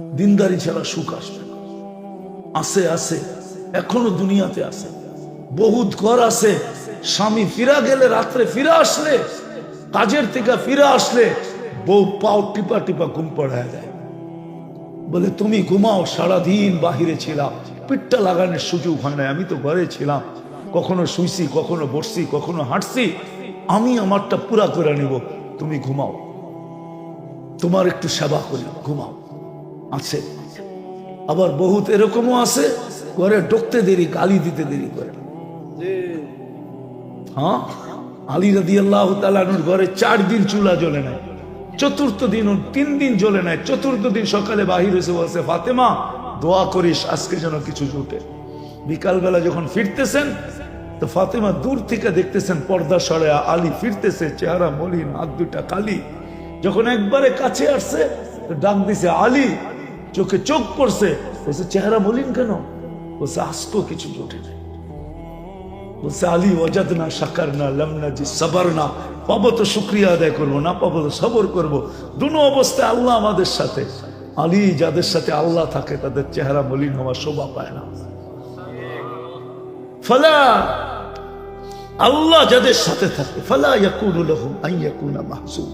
দিনদারি ছাড়া সুখ আসবে। আছে আছে, এখনও দুনিয়াতে আছে। বহুত ঘর আছে, স্বামী ফিরা গেলে রাত্রে ফিরে আসলে, কাজের থেকে ফিরে আসলে, বউ পাও টিপা টিপা ঘুম পড়ায় দেয়। বলে, তুমি ঘুমাও, সারাদিন বাহিরে ছিলাম পিঠটা লাগানোর সুযোগ হয় না আমি তো ঘরে ছিলাম। কখনো শুইছি, কখনো বসছি, কখনো হাঁটছি, আমি আমারটা পুরা করে নিব, তুমি ঘুমাও। তোমার একটু সেবা করি, ঘুমাও। আছে। আবার বহুত এরকমও আছে, ঘরে ঢুকতে দেরি, গালি দিতে দেরি করে। হ্যাঁ? আলী রাদি আল্লাহ তালানুর ঘরে চার দিন চুলা জ্বলে নাই, চতুর্থ দিন তিন দিন জ্বলে নাই, চতুর্থ দিন সকালে বাহির এসে বলছে, ফাতেমা, দোয়া করিস, আজকে যেন কিছু জুটে। বিকালবেলা যখন ফিরতেছেন, তো ফাতেমা দূর থেকে দেখতেছেন, পর্দা সরে আলী ফিরতেছে, চেহারা মলিন, হাত দুটা কালি। যখন একবারে কাছে আসছে, তো ডাক দিছে, আলী চোখে চোখ পড়ছে। বলছে, চেহারা মলিন কেন? বলছে, আজকেও কিছু জোটে নাই। বলছে, আলী অজাদ না সাকার না লামনা জি সবার না পাবো তো শুক্রিয়া আদায় করব, না পাবো তো সবর করব। দুনো অবস্থায় আল্লাহ আমাদের সাথে। আলী যাদের সাথে আল্লাহ থাকে, তাদের চেহারা মলিন হওয়া শোভা পায় না। ফলা, আল্লাহ যাদের সাথে থাকে, ফলা ইয়াকুন লহুম আই ইয়াকুনা মাহসুম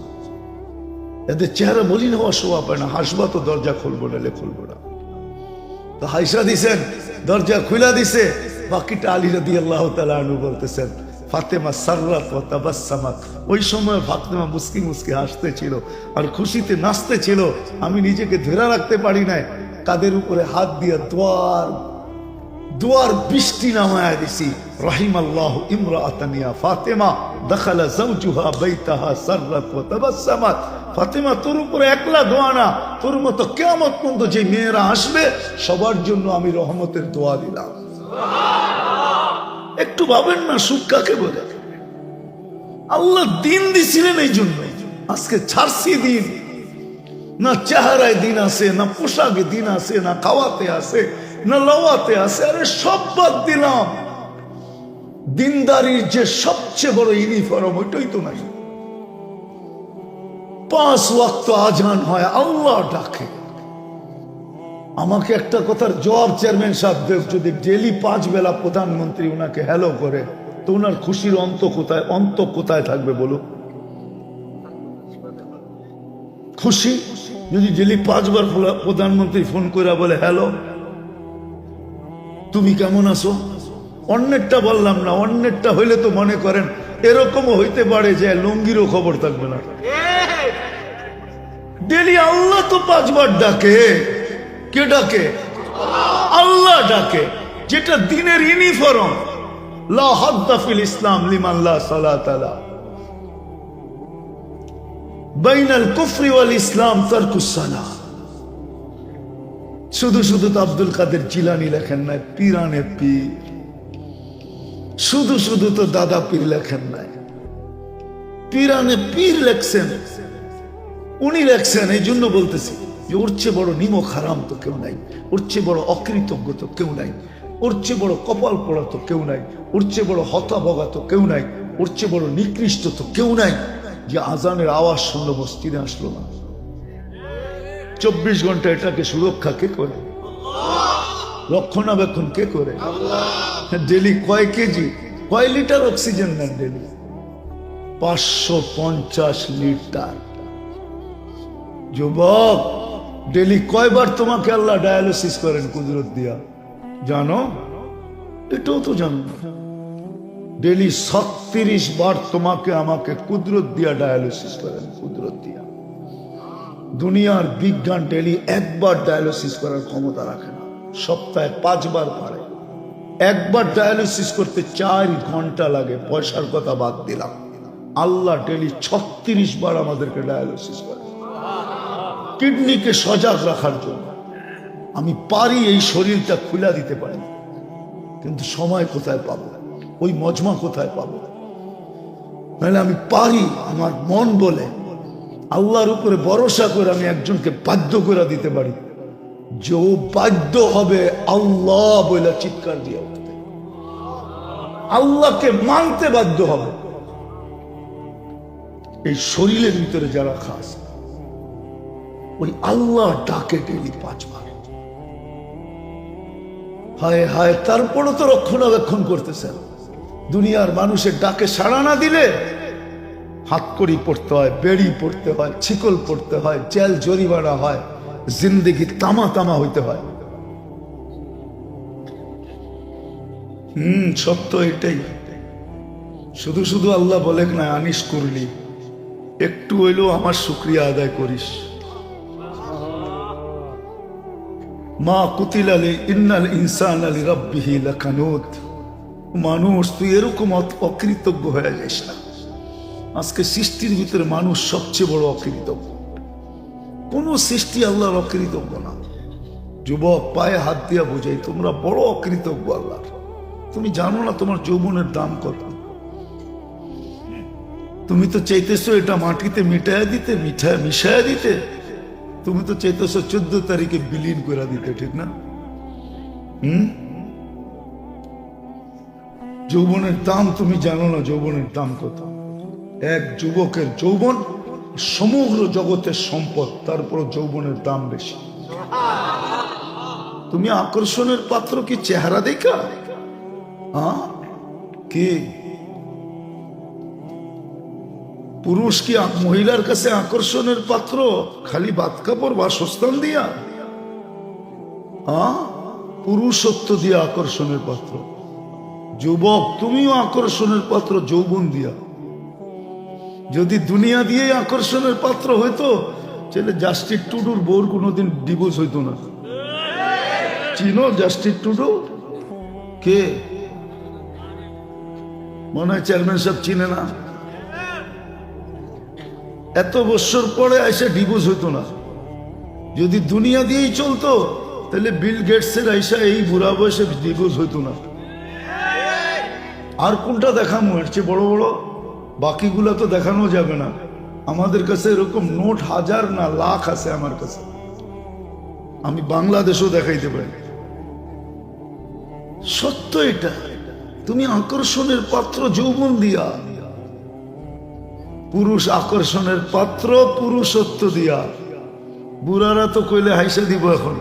এদের চেহারা মলিন হওয়া শোভা পায় না। হাসবা তো দরজা খুলবো নালে খুলবো না। তো হাইসা দিছেন, দরজা খুলা দিছে। বাকিটা আলী রাদি আল্লাহ তালু বলতেছেন, ফাতেমা সার্রাত ও তাবাসামাত। ওই সময় ফাতেমা মুসকি মুসকি হাসতে ছিল আর খুশিতে নাচতে ছিল। আমি নিজেকে ধরে রাখতে পারি নাই। কাদের উপরে হাত দিয়ে দোয়ার দোয়ার বৃষ্টি নামায় দিছি। রহিম আল্লাহ ইমরাতানিয়া ফাতেমা, দখলা জাওজুহা বাইতাহা সাররাত ওয়া তাবাসসামাত ফাতেমা, তোর উপরে একলা দোয়া না, তোর মতো কিয়ামত পর্যন্ত যে মেয়েরা আসবে, সবার জন্য আমি রহমতের দোয়া দিলাম। একটু ভাবেন না, সুখ কাকে বলে? আল্লাহ দিন দিছিলেন এই জন্য। আজকে ছাড়ছি দিন। না চেহারায় দিন আছে, না পোশাকে দিন আছে, না খাওয়াতে আছে, না লওয়াতে আছে, আরে সব বাদ দিলাম। দিনদারির যে সবচেয়ে বড় ইউনিফর্ম ওইটাই তো নাই। পাঁচ ওয়াক্ত আজান হয়, আল্লাহ ডাকে। আমাকে একটা কথার জবাব চেয়ারম্যান সাহেব যদি ডেলি পাঁচ বেলা প্রধানমন্ত্রী ওনাকে হ্যালো করে, তো ওনার খুশির অন্ত কোথায় অন্ত কোথায় থাকবে বলুন? খুশি? যদি ডেলি পাঁচবার প্রধানমন্ত্রী ফোন করে বলে হ্যালো তুমি কেমন আছো? অন্যেরটা বললাম না, অন্যেরটা হইলে তো মনে করেন এরকমও হইতে পারে যে লুঙ্গিরও খবর থাকবে না। ডেলি আল্লাহ তো পাঁচবার ডাকে। কে ডাকে? আল্লাহ ডাকে, যেটা দিনের ইউনিফর্ম লা হাদ্দাফিল ইসলাম লিমান লা বাইনাল ইসলাম তারকুস সালাহ শুধু শুধু তো আব্দুল কাদের জিলানি লেখেন নাই, পিরানে পীর। শুধু শুধু তো দাদা পীর লেখেন নাই। পিরানে পীর লেখছেন। উনি লেখছেন, এই জন্য বলতেছি যে, ওর চেয়ে বড় নিমক হারাম তো কেউ নাই। ওর চেয়ে বড় অকৃতজ্ঞ তো কেউ নাই। ওর চেয়ে বড় কপাল পড়া তো কেউ নাই। ওর চেয়ে বড় হতাভগা তো কেউ নাই। ওর চেয়ে বড় নিকৃষ্ট তো কেউ নাই। যে আজানের আওয়াজ শুনলো, মসজিদে আসলো না। চব্বিশ ঘণ্টা এটাকে সুরক্ষা কে করে? রক্ষণাবেক্ষণ কে করে? ডেলি কয় কেজি? কয় লিটার অক্সিজেন নেন ডেলি? পাঁচশো পঞ্চাশ লিটার। যুবক, ডেলি কয়বার তোমাকে আল্লাহ ডায়ালিসিস করেন কুদরত দিয়া? জানো? এটাও তো জানো। ডেলি ছত্রিশ বার তোমাকে আমাকে কুদরত দিয়া ডায়ালিসিস করেন, কুদরত দিয়া। দুনিয়ার বিজ্ঞান ডেলি একবার ডায়ালিসিস করার ক্ষমতা রাখে না। সপ্তাহে পাঁচবার পারে। একবার ডায়ালিসিস করতে চার ঘণ্টা লাগে, পয়সার কথা বাদ দিলাম। আল্লাহ ডেলি ছত্রিশ বার আমাদেরকে ডায়ালিসিস করে কিডনিকে সজাগ রাখার জন্য। আমি পারি এই শরীরটা খুলে দিতে পারি। কিন্তু সময় কোথায় পাবো? ওই মজমা কোথায় পাবো? নাহলে আমি পারি আমার মন বলে আল্লাহর উপরে ভরসা করে আমি একজনকে বাধ্য করে দিতে পারি। যে ও বাধ্য হবে আল্লাহ বলে চিৎকার দিয়ে উঠতে। আল্লাহকে মানতে বাধ্য হবে। এই শরীরের ভিতরে যারা খাস ওই আল্লাহ ডাকে ডেলি পাঁচবার। হায় হায়, তারপরও তো রক্ষণাবেক্ষণ করতেছেন। দুনিয়ার মানুষের ডাকে সাড়া না দিলে হাতকড়ি পড়তে হয়, বেড়ি পড়তে হয়, ছিকল পড়তে হয়, জেল, জরিমানা হয়, জিন্দিগি তামা তামা হইতে হয়। হুম, সত্য এটাই। শুধু শুধু আল্লাহ বলে না, আনিস করলি। একটু হইলেও আমার শুক্রিয়া আদায় করিস। মা কুতিল আলী, ইন্নাল ইনসান আলী রব্বিহি লাকানুত মানুষ, তুই এরকম অকৃতজ্ঞ হয়ে যাস না। আজকে সৃষ্টির ভিতরে মানুষ সবচেয়ে বড় অকৃতজ্ঞ। কোন সৃষ্টি আল্লাহর অকৃতজ্ঞ না। যুবক, পায়ে হাত দিয়া বোঝাই, তোমরা বড় অকৃতজ্ঞ আল্লাহ তুমি জানো না তোমার যৌবনের দাম কত। তুমি তো চাইতেছো এটা মাটিতে মিটায় দিতে মিঠায় মিশায় দিতে। তুমি তো চাইতেছো চোদ্দ তারিখে বিলীন করে দিতে, ঠিক না? হুম? যৌবনের দাম তুমি জানো না, যৌবনের দাম কত? এক যুবকের যৌবন সমগ্র জগতের সম্পদ তারপর যৌবনের দাম বেশি। তুমি আকর্ষণের পাত্র কি চেহারা দেখা? হ্যাঁ কি? পুরুষ কি মহিলার কাছে আকর্ষণের পাত্র? খালি বাদ কাপড়, বাসস্থান দিয়া? হ্যাঁ পুরুষত্ব দিয়ে আকর্ষণের পাত্র। যুবক, তুমিও আকর্ষণের পাত্র, যৌবন দিয়া। যদি দুনিয়া দিয়ে আকর্ষণের পাত্র হইতো, তাহলে জাস্টিস টুডুর বউর কোনোদিন ডিভোর্স হইতো না। চিনো জাস্টিক টুডু কে? মনে হয় চেয়ারম্যান সাহেব চিনে না। এত বছর পরে এসে ডিভোর্স হইতো না। যদি দুনিয়া দিয়েই চলতো, তাহলে বিল গেটসের আইসা এই বুড়া বয়সে ডিভোর্স হইতো না। আর কোনটা দেখামো? এর চেয়ে বড় বড়? বাকিগুলা তো দেখানো যাবে না। আমাদের কাছে এরকম নোট হাজার না লাখ আছে আমার কাছে। আমি বাংলাদেশও দেখাইতে পারি। সত্য এটা। তুমি আকর্ষণের পাত্র যৌবন দিয়া পুরুষ আকর্ষণের পাত্র পুরুষত্ব দিয়া। বুড়ারা তো কইলে হাইসা দিব এখন।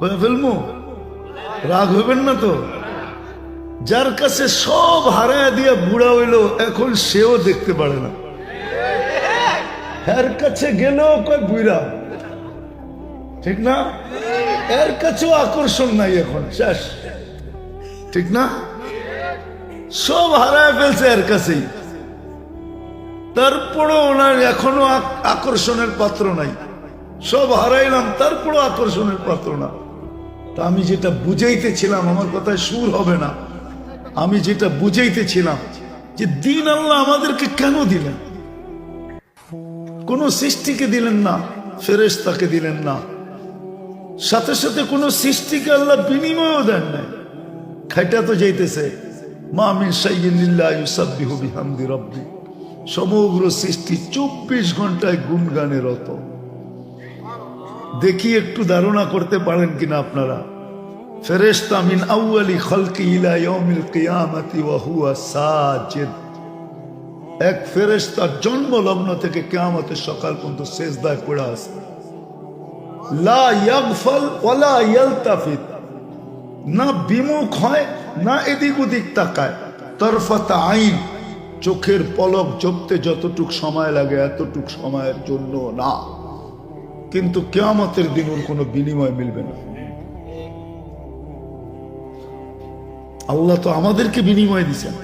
হয়ে ফেলমু? রাগ হইবেন না তো? যার কাছে সব হারায় দিয়া বুড়া হইল, এখন সেও দেখতে পারে না। এর কাছে গেলেও কয় বুড়া ঠিক না? এর কাছেও আকর্ষণ নাই এখন, শেষ। ঠিক না? সব হারায় ফেলছে এর কাছেই। তারপরও ওনার এখনও আকর্ষণের পাত্র নাই। সব হারাইলাম, তারপরও আকর্ষণের পাত্র না। তা আমি যেটা বুঝাইতেছিলাম, আমার কথায় সুর হবে না। আমি যেটা বুঝাইতেছিলাম যে দিন আল্লাহ আমাদেরকে কেন দিলেন? কোন সৃষ্টিকে দিলেন না, ফেরেশতাকে দিলেন না। সাথে সাথে কোন সৃষ্টিকে আল্লাহ বিনিময়ও দেন নাই। খাইটা তো যাইতেছে। মা মিন শাইয়িনিল্লাহ ইউসাব্বিহু সমগ্র সৃষ্টি চব্বিশ ঘন্টায় গুনগানে রত। দেখি একটু ধারণা করতে পারেন কিনা আপনারা। ফেরেশতা মিন আউয়ালি খলকি ইলা ইয়াউমিল কিয়ামাতি ওয়া হুয়া সাজিদ। এক ফেরেশতা জন্ম লগ্ন থেকে কিয়ামতের সকাল পর্যন্ত সেজদায় পড়ে আছে। লা ইয়াগফাল ওয়ালা ইয়ালতাফিত। না বিমুখ হয়, না এদিক ওদিক তাকায়। তরফাতা আইন। চোখের পলক জপতে যতটুক সময় লাগে এতটুক সময়ের জন্য না। কিন্তু কেয়ামতের দিন ওর কোনো বিনিময় মিলবে না। আল্লাহ তো আমাদেরকে বিনিময় দিচ্ছেন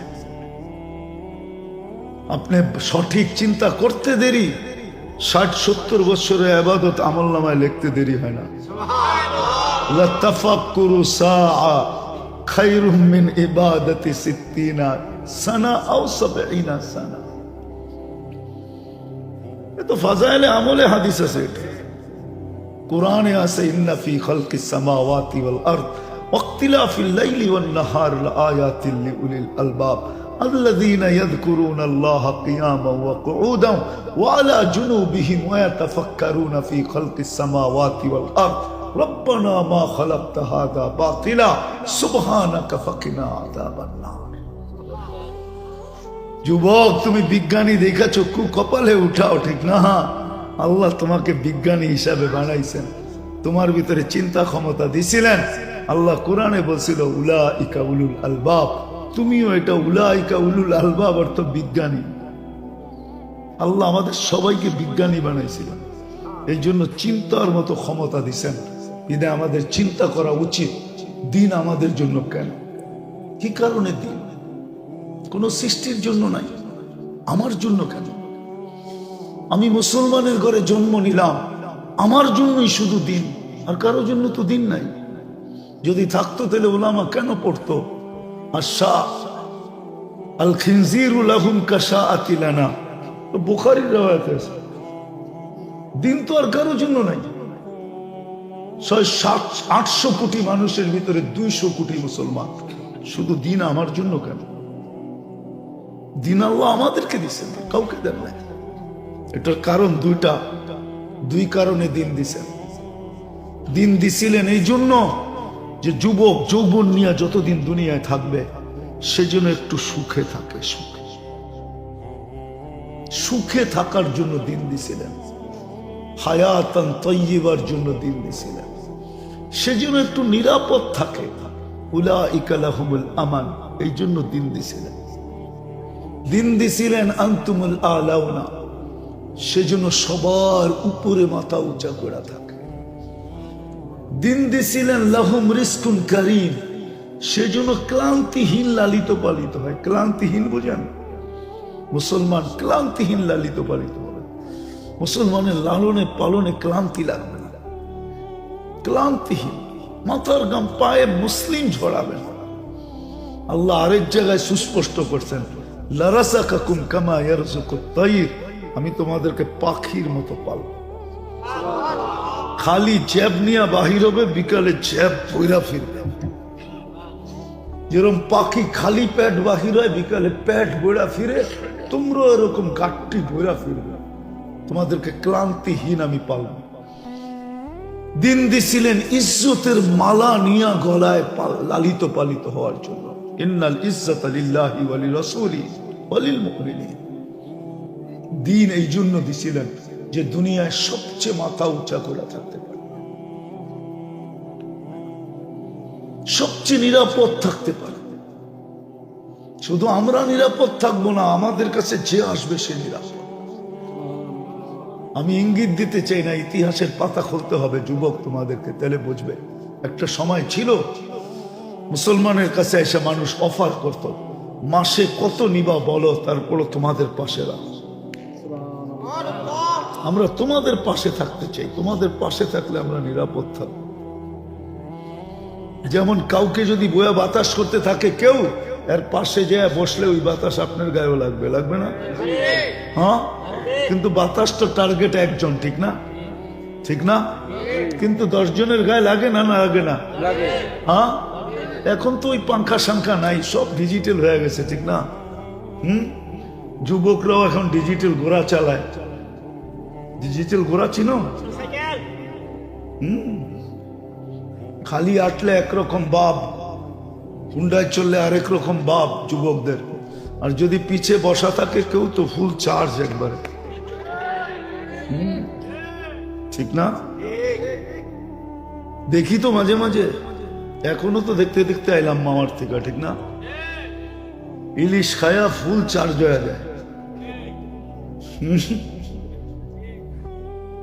আপনি সঠিক চিন্তা করতে দেরি ষাট সত্তর বছরের আবাদত আমল নামায় লিখতে দেরি হয় না। লাফাক করু সা خير من عبادة ستين سنة أو سبعين سنة এ তো ফাজাইলে আমলে হাদিস আছে এটা কোরআনে আছে ইন্না ফি খালকিস সামাওয়াতি ওয়াল আরদ ওয়াক্তিলাফিল লাইলি ওয়ান নাহার লাআয়াতিন লিউলিল আলবাব الذين يذكرون الله قياما وقعودا وعلى جنوبهم ويتفكرون في خلق السماوات والأرض মা নার যুবক, তুমি বিজ্ঞানী দেখা চক্ষু কপালে উঠাও, ঠিক না? আল্লাহ তোমাকে বিজ্ঞানী হিসাবে বানাইছেন। তোমার ভিতরে চিন্তা ক্ষমতা দিছিলেন। আল্লাহ কোরআনে বলছিল উলা ইকা উলুল আলবাব। তুমিও এটা উলা ইকা উলুল আলবাব অর্থ বিজ্ঞানী। আল্লাহ আমাদের সবাইকে বিজ্ঞানী বানাইছিলেন। এই জন্য চিন্তার মতো ক্ষমতা দিছেন। ঈদে আমাদের চিন্তা করা উচিত। দিন আমাদের জন্য কেন? কি কারণে দিন? কোনো সৃষ্টির জন্য নাই। আমার জন্য কেন? আমি মুসলমানের ঘরে জন্ম নিলাম। আমার জন্যই শুধু দিন। আর কারোর জন্য তো দিন নাই। যদি থাকতো তাহলে ওলামা কেন পড়তো? আর শাহ আল খিনজিরুল আহুম কাশা আতিলানা বুখারির রাওয়ায়াত আছে। দিন তো আর কারোর জন্য নাই। ছয়, সাত, আটশো কোটি মানুষের ভিতরে দুইশো কোটি মুসলমান। শুধু দিন আমার জন্য কেন? দিন আল্লাহ আমাদেরকে দিচ্ছেন কাউকে দেন নাই। এটার কারণ দুইটা। দুই কারণে দিন দিছেন। দিন দিছিলেন এই জন্য যে যুবক যৌবন নিয়ে যতদিন দুনিয়ায় থাকবে সেজন্য একটু সুখে থাকে, সুখে। সুখে থাকার জন্য দিন দিছিলেন। হায়াতান তৈবার জন্য দিন দিছিলেন সেজন্য একটু নিরাপদ থাকে। উলা ইকালাহুমুল আমান, এই জন্য দিন দিছিলেন দিন দিছিলেন আন্তুমুল আলাউনা, সেজন্য সবার উপরে মাথা উঁচা করা থাকে। দিন দিছিলেন লাহুম রিস্কুন করিম, সেজন্য ক্লান্তিহীন লালিত পালিত হয়। ক্লান্তিহীন বোঝেন? মুসলমান ক্লান্তিহীন লালিত পালিত হবে মুসলমানের লালনে পালনে ক্লান্তি লাগবে না। ক্লান্তিহীন, মাথার গাম পায়ে মুসলিম ঝরাবে না। আল্লাহ আরেক জায়গায় সুস্পষ্ট করছেন লারাসা কাকুম কামা ইয়ারজুকুত তাইর আমি তোমাদেরকে পাখির মতো পাল খালি জ্যাব নিয়ে বাহির হবে, বিকালে জ্যাব বইরা ফিরবে। যেরকম পাখি খালি প্যাট বাহির হয়, বিকালে প্যাট বইরা ফিরে তোমরা এরকম গাঠটি বইরা ফিরবে। তোমাদেরকে ক্লান্তিহীন আমি পালব। দিন দিছিলেন ইজ্জতের মালা নিয়া গলায় লালিত পালিত হওয়ার জন্য। ইন্নাল ইজ্জত লিল্লাহি ওয়ালি রাসূলি ওয়ালিল মুমিনিন দিন এই জন্য দিছিলেন যে দুনিয়ায় সবচেয়ে মাথা উঁচা করে থাকতে পারে সবচেয়ে নিরাপদ থাকতে পারে শুধু আমরা নিরাপদ থাকব না, আমাদের কাছে যে আসবে সে নিরাপদ। আমি ইঙ্গিত দিতে চাই না, ইতিহাসের পাতা খুলতে হবে, যুবক তোমাদেরকে তাহলে বুঝবে। একটা সময় ছিল, মুসলমানের কাছে এসে মানুষ অফার করত, মাসে কত নিবা বলো, তারপরও তোমাদের পাশে রাখো। আমরা তোমাদের পাশে থাকতে চাই, তোমাদের পাশে থাকলে আমরা নিরাপদ থাকব। যেমন কাউকে যদি বয়া বাতাস করতে থাকে কেউ, এর পাশে যে বসলে ওই বাতাস আপনার গায়েও লাগবে লাগবে না? হ্যাঁ? কিন্তু বাতাস তো টার্গেট একজন ঠিক না? ঠিক না? কিন্তু দশ জনের গায়ে লাগে না না লাগে না? হ্যাঁ? এখন তো ওই পাঙ্খা সাংখা নাই সব ডিজিটাল হয়ে গেছে ঠিক না? হুম? যুবকরাও এখন ডিজিটাল ঘোড়া চালায়। ডিজিটাল ঘোড়া চিনো? হুম? খালি আটলে একরকম বাপ হুন্ডায় চললে আরেক রকম বাপ যুবকদের। আর যদি পিছে বসা থাকে কেউ তো ফুল চার্জ একবারে। ঠিক না? দেখি তো মাঝে মাঝে। এখনও তো দেখতে দেখতে আইলাম মামার থেকে, ঠিক না? ইলিশ খায়া ফুল চার্জ হয়ে যায়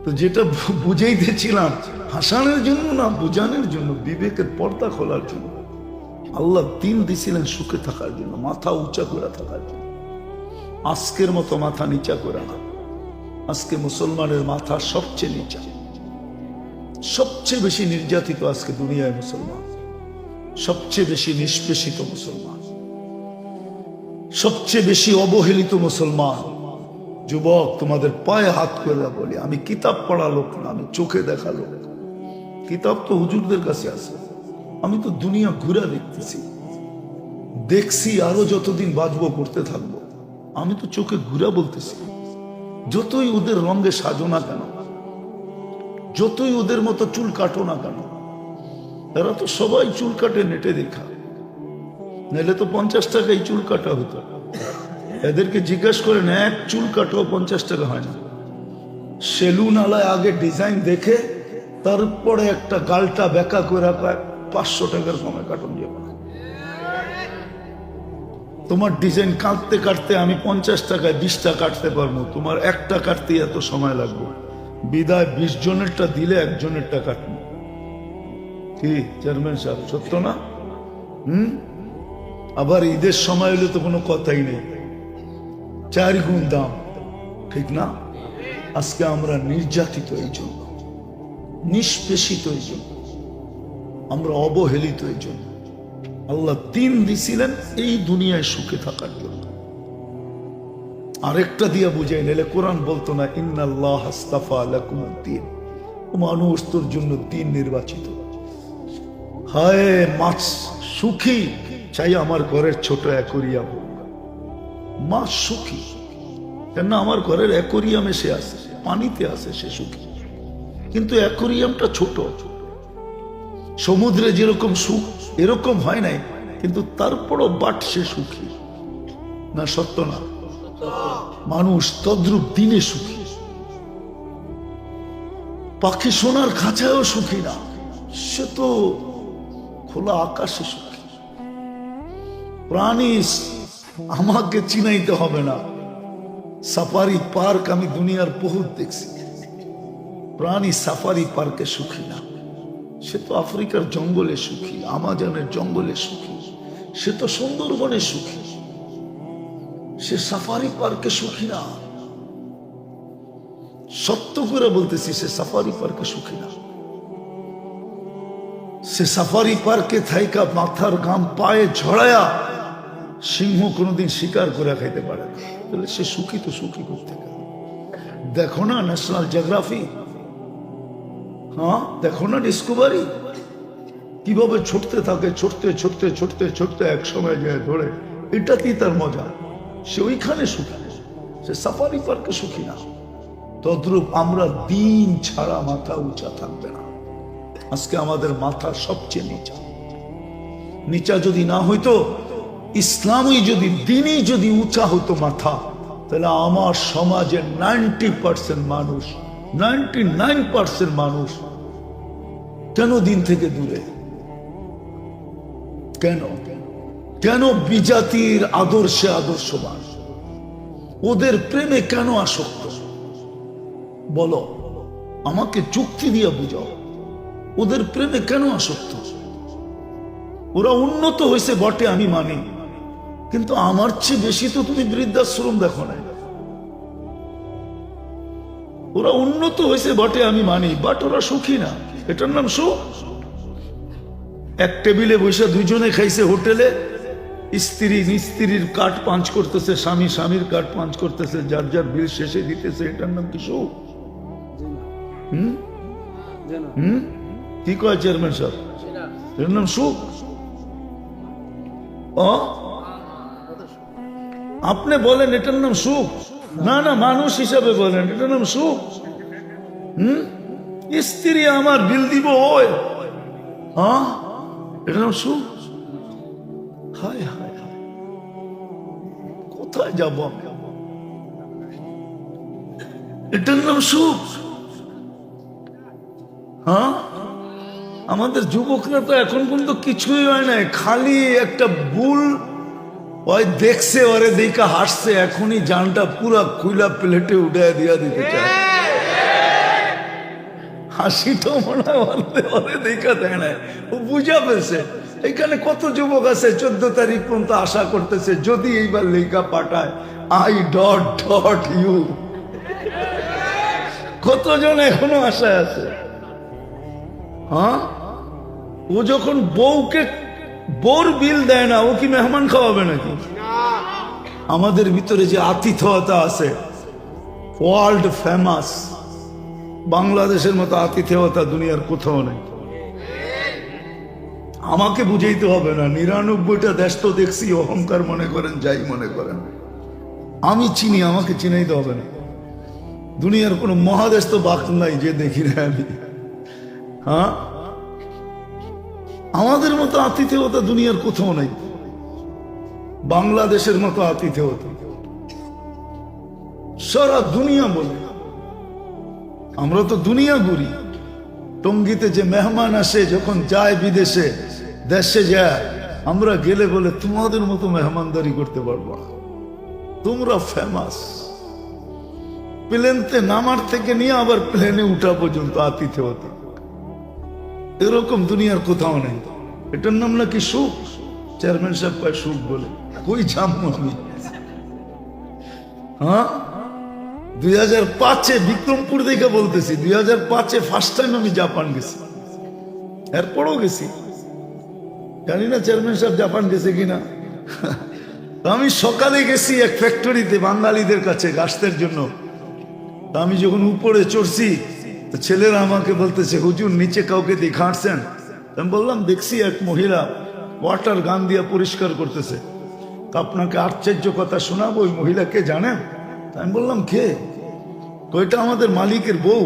তো যেটা বু- বুঝাইতেছিলাম, হাসানের জন্য না বুঝানোর জন্য, বিবেকের পর্দা খোলার জন্য। আল্লাহ দিন দিছিলেন সুখে থাকার জন্য, মাথা উঁচা করে থাকার জন্য। আজকের মতো মাথা নিচা করে না। আজকে মুসলমানের মাথা সবচেয়ে নিচা। সবচেয়ে বেশি নির্যাতিত আজকে দুনিয়ায় মুসলমান। সবচেয়ে বেশি নিষ্পেষিত মুসলমান। সবচেয়ে বেশি অবহেলিত মুসলমান। যুবক, তোমাদের পায়ে হাত করে বলি, আমি কিতাব পড়া লোক না, আমি চোখে দেখা লোক। কিতাব তো হুজুরদের কাছে আছে। আমি তো দুনিয়া ঘুরে দেখতেছি। দেখছি আরও যতদিন বাঁচবো করতে থাকব। আমি তো চোখে ঘুরা বলতেছি। যতই ওদের রঙে সাজো না কেন, যতই ওদের মতো চুল কাটো না কেন, এরা তো সবাই চুল কাটে নেটে দেখা। নাহলে তো পঞ্চাশ টাকায় চুল কাটা হতো। এদেরকে জিজ্ঞেস করেন এক চুল কাটো, পঞ্চাশ টাকা হয় না। সেলুন আলায় আগে ডিজাইন দেখে, তারপরে একটা গালটা বেকা করে পাঁচশো টাকার সময় কাটুন যাবে। তোমার ডিজাইন কাটতে কাটতে আমি পঞ্চাশ টাকায় বিশটা কাটতে পারব। তোমার একটা কাটতে এত সময় লাগবে। বিদায় বিশ জনেরটা দিলে একজনেরটা কাটবো। কি, চেয়ারম্যান সাহেব, সত্য না? হুম? আবার ঈদের সময় হলে তো কোনো কথাই নেই। চার গুণ দাম, ঠিক না? আজকে আমরা নির্যাতিত এই জন্য, নিষ্পেষিত এই জন্য, আমরা অবহেলিত এই জন্য। আল্লাহ দিন দিছিলেন এই দুনিয়ায় সুখে থাকার জন্য। আরেকটা দিয়া বুঝাই নিলে কোরআন বলতো না, ইন্নাল্লাহ হাস্তাফা লাকুমুদ্দিন মানুষ তোর জন্য দিন নির্বাচিত। হায়, মাছ সুখী, চাই আমার ঘরের ছোট অ্যাকোরিয়াম মাছ সুখী, কেন আমার ঘরের অ্যাকোরিয়ামে সে আছে, পানিতে আছে সে সুখী। কিন্তু অ্যাকোরিয়ামটা ছোট। সমুদ্রে যেরকম সুখ, এরকম হয় নাই, কিন্তু তারপরও বাট সে সুখী। না, সত্য না। মানুষ তদ্রুপ দিনে সুখী। পাখি সোনার খাঁচায়ও সুখী না, সে তো খোলা আকাশে সুখী। প্রাণী আমাকে চিনাইতে হবে না। সাফারি পার্ক আমি দুনিয়ার বহুত দেখছি। প্রাণী সাফারি পার্কে সুখী না। সে তো আফ্রিকার জঙ্গলে সুখী, আমাজনের জঙ্গলে সুখী, সে তো সুন্দরবনে সুখী, সে সাফারি পার্কে সুখী না। সত্য করে বলতেছি, সে সাফারি পার্কে সুখী না। সে সাফারি পার্কে থাইকা মাথার গাম পায়ে ঝড়ায়া সিংহ কোনোদিন শিকার করে খাইতে পারে তাহলে সে সুখী তো সুখী করতে দেখো না ন্যাশনাল জিওগ্রাফি হ্যাঁ? দেখো না ডিসকভারি কীভাবে ছুটতে থাকে, ছুটতে ছুটতে ছুটতে ছুটতে এক সময় যায় ধরে। এটাতেই তার মজা। সে ওইখানে সুখী। সে সাফারি পার্কে সুখী না। তদ্রূপ আমরা দিন ছাড়া মাথা উঁচা থাকবে না। আজকে আমাদের মাথা সবচেয়ে নিচা। নিচা যদি না হইতো, ইসলামই যদি দিনই যদি উঁচা হতো মাথা, তাহলে আমার সমাজের নাইনটি পার্সেন্ট মানুষ নাইনটি নাইন পার্সেন্ট মানুষ দিন থেকে দূরে? কেন? কেন বিজাতির আদর্শে আদর্শবান? ওদের প্রেমে কেন আসক্ত? বলো, আমাকে যুক্তি দিয়ে বুঝাও। ওদের প্রেমে কেন আসক্ত? ওরা উন্নত হয়েছে বটে, আমি মানি। কিন্তু আমার চেয়ে বেশি তো তুমি বৃদ্ধাশ্রম দেখো না ওরা উন্নত হয়েছে বটে, আমি মানি, বাট ওরা সুখী না। এটার নাম সুখ এক টেবিলে বসে দুইজনে খাইছে হোটেলে, স্ত্রী স্ত্রীর কাঠ পাঞ্চ করতেছে, স্বামী স্বামীর কাঠ পাঞ্চ করতেছে, যার যার বিল শেষে দিতেছে, এটার নাম কি সুখ হুম? হুম? কি কয় চেয়ারম্যান সাহেব? এর নাম সুখ আপনি বলেন এটার নাম সুখ না না, মানুষ হিসাবে বলেন, এটার নাম সুখ হুম? স্ত্রী আমার বিল দিব হ্যাঁ? কোথায় যাব এটার নাম সুখ হ্যাঁ? আমাদের যুবকরা তো এখন পর্যন্ত কিছুই হয় নাই। খালি একটা ভুল ওই দেখছে, ওরে দেখা হাসছে। এখনই জানটা পুরা কুইলা প্লেটে উঠে দিয়া দিতে চায়। হাসিটা মনে হয় ওরে দেখা দেয় না। ও বুঝা পেয়েছে এখানে কত যুবক আছে, চোদ্দ তারিখ পর্যন্ত আশা করতেছে, যদি এইবার লেখা পাঠায় আই ডট ডট ইউ কতজন এখনও আশায় আছে? হ্যাঁ? ও যখন বউকে বোর বিল দেয় না, ও কি মেহমান খাওয়াবে নাকি? আমাদের ভিতরে যে আতিথেয়তা আছে ওয়ার্ল্ড ফেমাস বাংলাদেশের মতো আতিথেয়তা দুনিয়ার কোথাও নেই। আমাকে বুঝাইতে হবে না, নিরানব্বইটা দেশ তো দেখছি, অহংকার মনে করেন, যাই মনে করেন। আমি চিনি, আমাকে চিনাইতে হবে না। দুনিয়ার কোনো মহাদেশ তো বাক নাই যে দেখি না আমি। হ্যাঁ? আমাদের মতো আতিথেয়তা দুনিয়ার কোথাও নাই। বাংলাদেশের মতো আতিথেয়তা। সারা দুনিয়া বলে। আমরা তো দুনিয়া ঘুরি। টঙ্গিতে যে মেহমান আসে, যখন যায় বিদেশে, দেশে যায়, আমরা গেলে বলে, তোমাদের মতো মেহমানদারি করতে পারব না। তোমরা ফেমাস প্লেনতে নামার থেকে নিয়ে আবার প্লেনে উঠা পর্যন্ত আতিথেয়তা এরকম দুনিয়ার কোথাও নেই। এটার নাম নাকি সুখ? চেয়ারম্যান সাহেব পায় সুখ বলে। কই জামু আমি? হ্যাঁ? দুই হাজার পাঁচে বিক্রমপুর দেখে বলতেছি, দুই হাজার পাঁচে ফার্স্ট টাইম আমি জাপান গেছি। এরপরও গেছি। জানি না চেয়ারম্যান সাহেব জাপান গেছে কিনা। আমি সকালে গেছি এক ফ্যাক্টরিতে বাঙালিদের কাছে গাছতের জন্য। আমি যখন উপরে চড়ছি ছেলেরা আমাকে বলতেছে, হুজুর, নিচে কাউকে দেখাচ্ছেন আমি বললাম, দেখছি এক মহিলা ওয়াটার গান দিয়ে পরিষ্কার করতেছে। আপনাকে আশ্চর্য কথা শোনাবো, ওই মহিলাকে জানেন? আমি বললাম, কে? ওইটা আমাদের মালিকের বউ।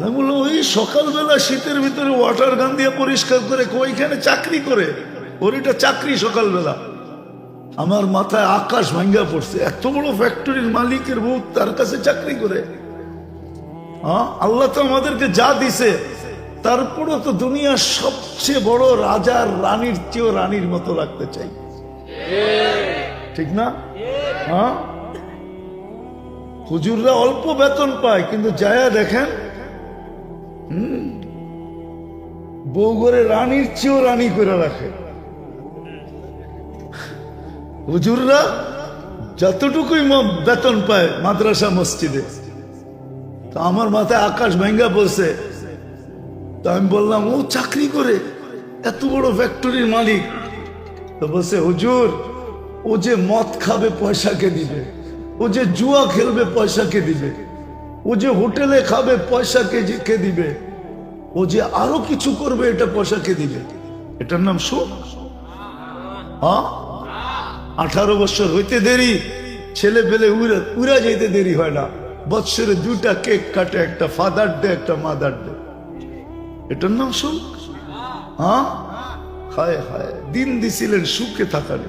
আমি বললাম, ওই সকালবেলা শীতের ভিতরে ওয়াটার গান দিয়ে পরিষ্কার করে ওইখানে চাকরি করে? ওর এটা চাকরি সকালবেলা। আমার মাথায় আকাশ ভাঙ্গা পড়ছে, এত বড় ফ্যাক্টরির মালিকের বউ তার কাছে চাকরি করে? আল্লাহ তো আমাদেরকে যা দিছে, তারপরও তো দুনিয়ার সবচেয়ে বড় রাজার রানীর চেয়েও রানীর মতো লাগতে চাই। ঠিক না? হ্যাঁ হুজুররা অল্প বেতন পায় কিন্তু যায়া দেখেন হুম, বউ ঘরে রানীর চেয়েও রানী করে রাখে। হুজুররা যতটুকুই বেতন পায় মাদ্রাসা মসজিদে তো আমার মাথায় আকাশ ভেঙ্গা বলছে তো আমি বললাম ও চাকরি করে এত বড় ফ্যাক্টরির মালিক। তো বলছে হুজুর ও যে মদ খাবে পয়সাকে দিবে। ও যে জুয়া খেলবে পয়সাকে দিবে? ও যে হোটেলে খাবে পয়সাকে যে, কে দিবে? ও যে আরও কিছু করবে, এটা পয়সাকে দিবে? এটার নাম সুখ হ্যাঁ আঠারো বছর হইতে দেরি, ছেলে পেলে উড়ে যেতে দেরি হয় না। বৎসরে দুটা কেক কাটে, একটা ফাদার ডে, একটা মাদার ডে। এটার নাম সুখ হ্যাঁ হায় হায়, দিন দিছিলেন সুখে থাকার।